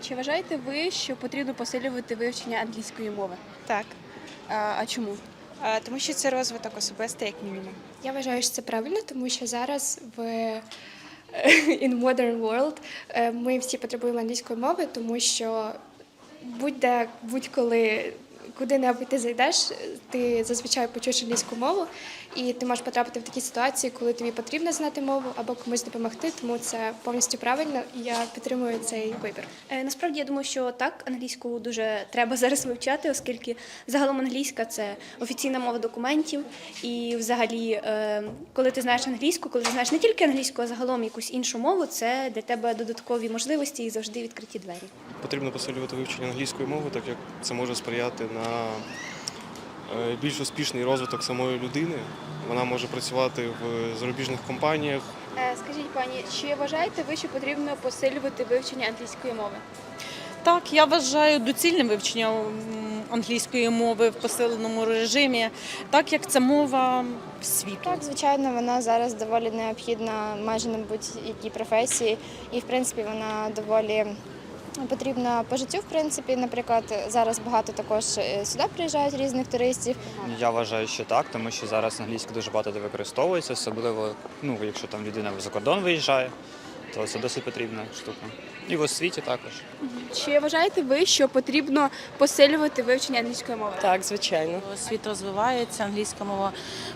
Чи вважаєте ви, що потрібно посилювати вивчення англійської мови? Так, А, а чому? А, тому що це розвиток особистий, як мінімум. Я вважаю, що це правильно, тому що зараз в in modern world е, ми всі потребуємо англійської мови, тому що будь-де, будь-коли куди-небудь ти зайдеш, ти зазвичай почуєш англійську мову, і ти можеш потрапити в такі ситуації, коли тобі потрібно знати мову або комусь допомогти, тому це повністю правильно, і я підтримую цей вибір. Е, Насправді я думаю, що так, англійську дуже треба зараз вивчати, оскільки загалом англійська це офіційна мова документів. І взагалі, е, коли ти знаєш англійську, коли ти знаєш не тільки англійську, а загалом якусь іншу мову, це для тебе додаткові можливості і завжди відкриті двері. Потрібно посилювати вивчення англійської мови, так як це може сприяти на е, більш успішний розвиток самої людини. Вона може працювати в зарубіжних компаніях, Е, Скажіть, пані, чи вважаєте ви, що потрібно посилювати вивчення англійської мови? Так, я вважаю доцільним вивчення англійської мови в посиленому режимі, так як це мова світу. Так, звичайно, вона зараз доволі необхідна майже на будь-якій професії, і в принципі вона доволі потрібна по життю. В принципі, наприклад, зараз багато також е, сюди приїжджають різних туристів. Я вважаю, що так, тому що зараз англійська дуже багато де використовується, особливо ну, якщо там людина за кордон виїжджає, то це досить потрібна штука. І в освіті також. Чи вважаєте ви, що потрібно посилювати вивчення англійської мови? Так, звичайно. Світ розвивається, англійська мова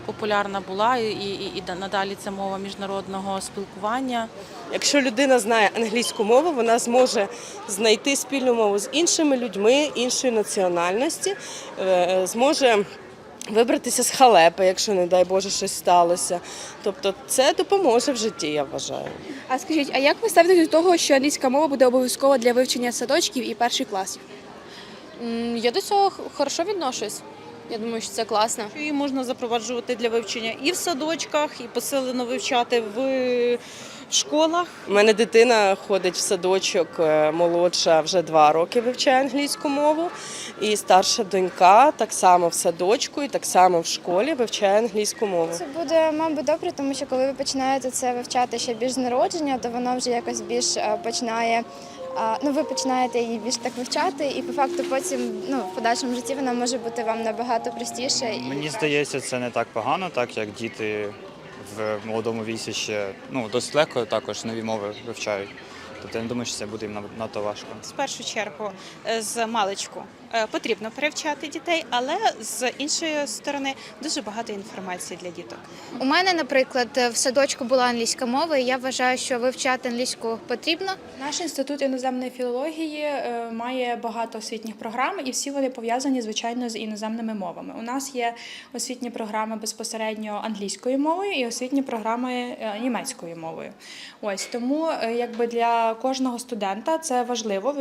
популярна була і, і, і надалі це мова міжнародного спілкування. Якщо людина знає англійську мову, вона зможе знайти спільну мову з іншими людьми іншої національності, е, зможе вибратися з халепи, якщо, не дай Боже, щось сталося. Тобто це допоможе в житті, я вважаю. А скажіть, а як ви ставитесь до того, що англійська мова буде обов'язкова для вивчення садочків і перших класів? Я до цього х- хорошо відношусь. Я думаю, що це класно. Її можна запроваджувати для вивчення і в садочках, і посилено вивчати в школах. У мене дитина ходить в садочок е, молодша, вже два роки вивчає англійську мову. І старша донька так само в садочку і так само в школі вивчає англійську мову. Це буде, мабуть, добре, тому що коли ви починаєте це вивчати ще більш з народження, то воно вже якось більш е, починає. Ну, ви починаєте її більш так вивчати, і по факту потім ну, в подальшому житті вона може бути вам набагато простіше. Мені здається, це не так погано, так як діти в молодому віці ще ну, досить легко також нові мови вивчають. Тобто я не думаю, що це буде їм надто важко. В першу чергу, е, з маличку е, потрібно перевчати дітей, але з іншої сторони дуже багато інформації для діток. У мене, наприклад, в садочку була англійська мова, і я вважаю, що вивчати англійську потрібно. Наш інститут іноземної філології е, має багато освітніх програм, і всі вони пов'язані звичайно з іноземними мовами. У нас є освітні програми безпосередньо англійською мовою і освітні програми німецькою мовою. Ось тому, якби для кожного студента це важливо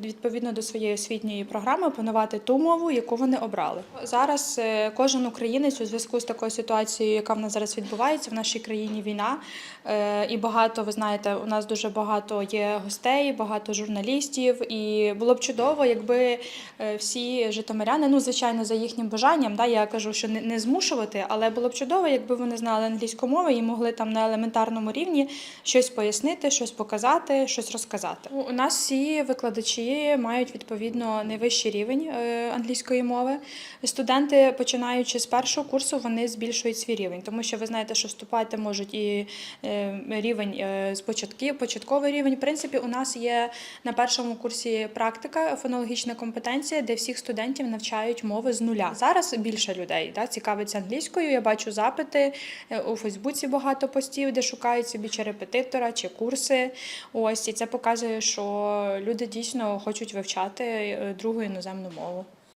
відповідно до своєї освітньої програми опанувати ту мову, яку вони обрали. Зараз е, кожен українець у зв'язку з такою ситуацією, яка в нас зараз відбувається в нашій країні війна. Е, І багато, ви знаєте, у нас дуже багато є гостей, багато журналістів. І було б чудово, якби е, всі житомиряни, ну звичайно, за їхнім бажанням, да, я кажу, що не змушувати, але було б чудово, якби вони знали англійську мову і могли там на елементарному рівні щось пояснити, щось показати, щось розказати. У нас всі викладачі мають відповідно найвищий рівень е, англійської мови. Студенти, починаючи з першого курсу, вони збільшують свій рівень, тому що ви знаєте, що вступати можуть і е, рівень е, з початків, початковий рівень. В принципі, у нас є на першому курсі практика, фонологічна компетенція, де всіх студентів навчають мови з нуля. Зараз більше людей да, цікавиться англійською. Я бачу запити у Фейсбуці багато постів, де шукають собі чи репетитора, чи курси. Ось і це показує, що люди дійсно хочуть вивчати е, другу іноземну мову.